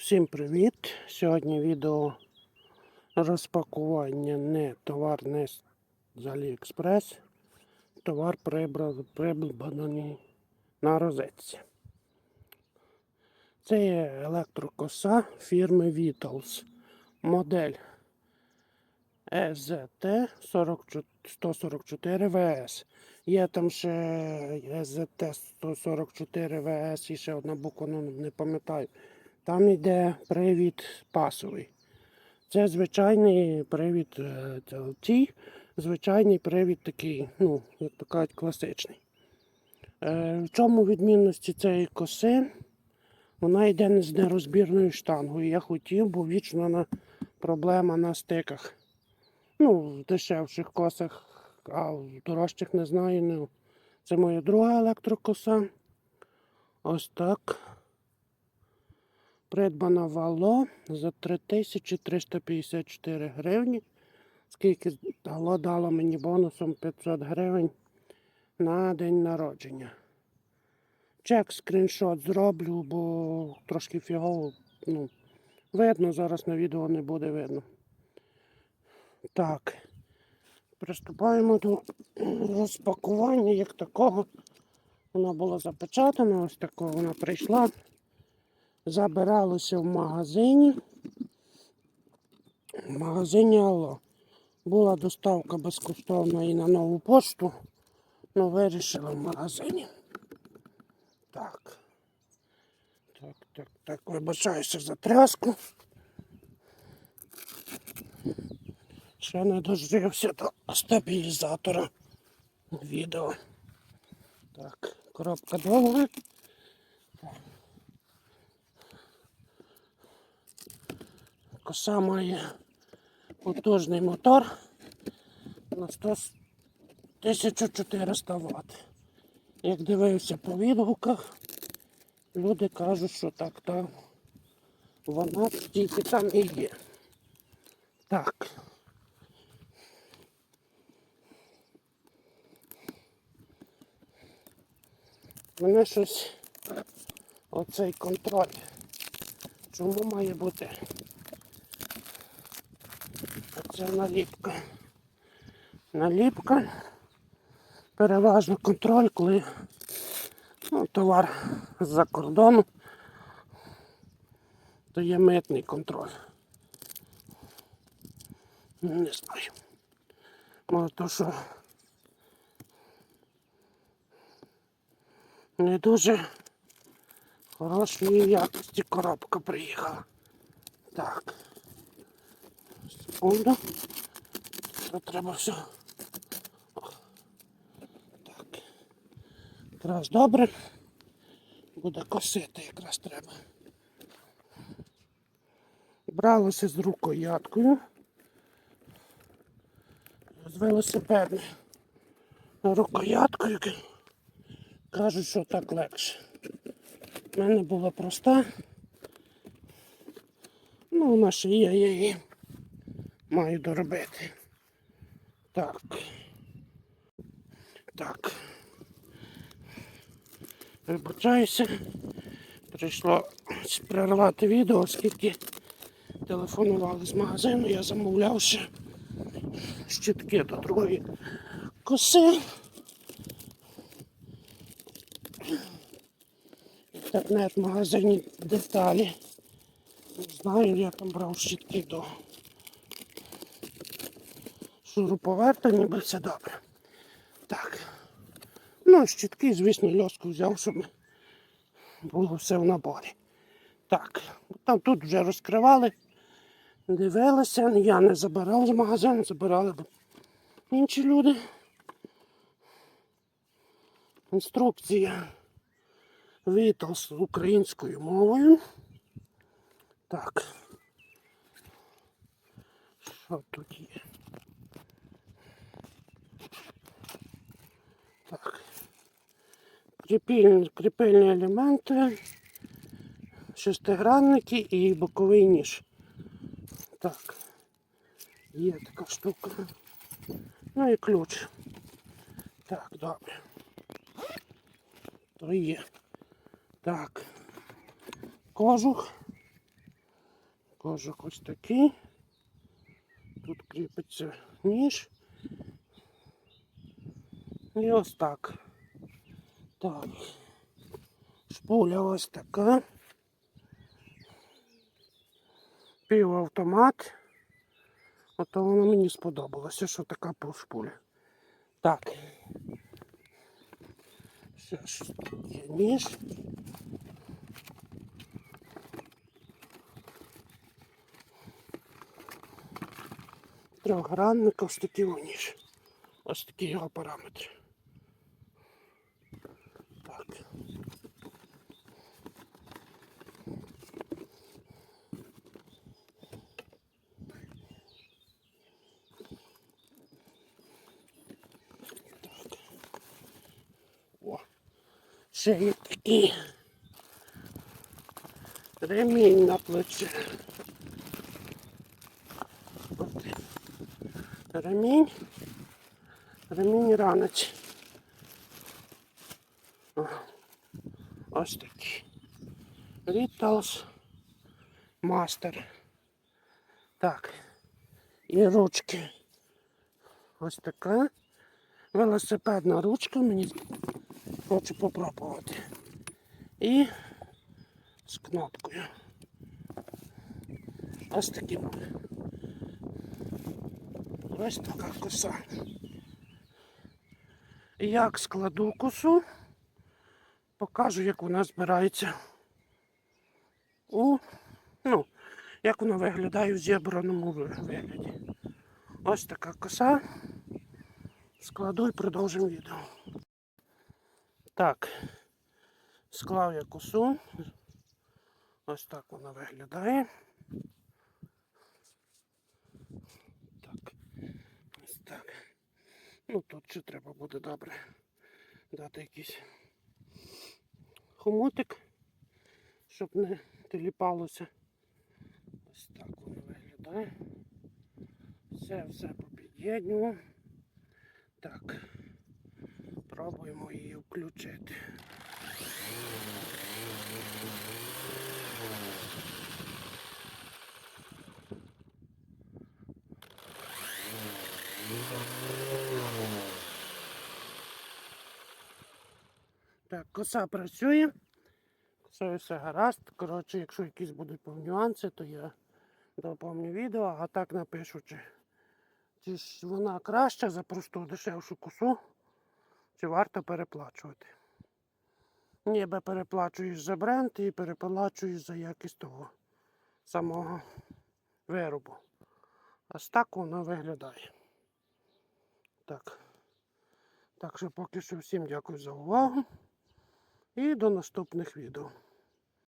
Всім привіт! Сьогодні відео розпакування не товар не з Аліекспрес. Товар придбаний на розетці. Це є електрокоса фірми Vitals. Модель EZT 144 VS. Є там ще EZT 144 VS і ще одна буква, ну не пам'ятаю. Там йде привід пасовий. Це звичайний привід е, звичайний привід такий, ну, як то кажуть, класичний. Е, В чому відмінності цієї коси? Вона йде не з нерозбірною штангою. Я хотів, бо вічно на проблема на стиках. Ну, в дешевших косах, а в дорожчих не знаю. Ну, це моя друга електрокоса. Ось так. Придбана вало за 3354 гривні. Скільки дало мені бонусом 500 гривень на день народження. Чек, скріншот зроблю, бо трошки фігово. Ну, видно, зараз на відео не буде видно. Так. Приступаємо до розпакування як такого. Вона була запечатана, ось такого вона прийшла забиралося в магазині. В магазині Алло. Була доставка безкоштовна і на нову пошту, але вирішили в магазині. Так. Так, так, так, вибачаюся за тряску. Ще не дожився до стабілізатора відео. Так, коробка довга. Коса має потужний мотор на 100, 1400 Вт. Як дивився по відгуках, люди кажуть, що так, так, вона тільки там і є. Так. Мене щось оцей контроль. Чому має бути? Це наліпка. Наліпка. Переважно контроль, коли ну, товар з-за кордону, то є митний контроль. Не знаю. Може то, що не дуже хорошої якості коробка приїхала. Так. Секунду. Це треба все. Так. Якраз добре. Буде косити якраз треба. Бралося з рукояткою. З велосипедною рукояткою. Кажуть, що так легше. У мене була проста. Ну, вона ще є, я її маю доробити. Так. Так. Вибачаюся. Прийшло перервати відео, оскільки телефонували з магазину, я замовляв ще щітки до другої коси. Інтернет-магазині деталі. Не знаю, я там брав щітки до шуруповерта, ніби все добре. Так. Ну, щітки, звісно, льоску взяв, щоб було все в наборі. Так, там тут вже розкривали, дивилися, я не забирав з магазину, забирали інші люди. Інструкція Віталс українською мовою. Так. Що тут є? Кріпільні, кріпильні елементи, шестигранники і боковий ніж. Так. Є така штука. Ну і ключ. Так, добре. То є. Так. Кожух. Кожух ось такий. Тут кріпиться ніж. І ось так. Так. Шпуля ось така. Півавтомат. Ото воно мені сподобалося, що така шпуля. Так. Ж є ніж. Трьохгранник, ось такий ніж. Ось такі його параметри. Ще є такий ремінь на плече. От. Ремінь. Ремінь ранець. Ось такий. Ріталс Мастер. Так. І ручки. Ось така. Велосипедна ручка. Мені хочу попробувати. І з кнопкою. Ось таким. Ось така коса. Як складу косу, покажу, як вона збирається у, ну, як вона виглядає в зібраному вигляді. Ось така коса. Складу і продовжимо відео. Так, склав я косу. Ось так вона виглядає. Так. Ось так. Ну тут ще треба буде добре дати якийсь хомутик, щоб не теліпалося. Ось так воно виглядає. Все, все попід'єднюємо. Так. Пробуємо її включити. Так, коса працює. Косою все гаразд. Коротше, якщо якісь будуть нюанси, то я доповню відео, а так напишу, чи, чи ж вона краща за просту дешевшу косу, чи варто переплачувати. Ніби переплачуєш за бренд і переплачуєш за якість того самого виробу. Ось так воно виглядає. Так. Так що поки що всім дякую за увагу і до наступних відео.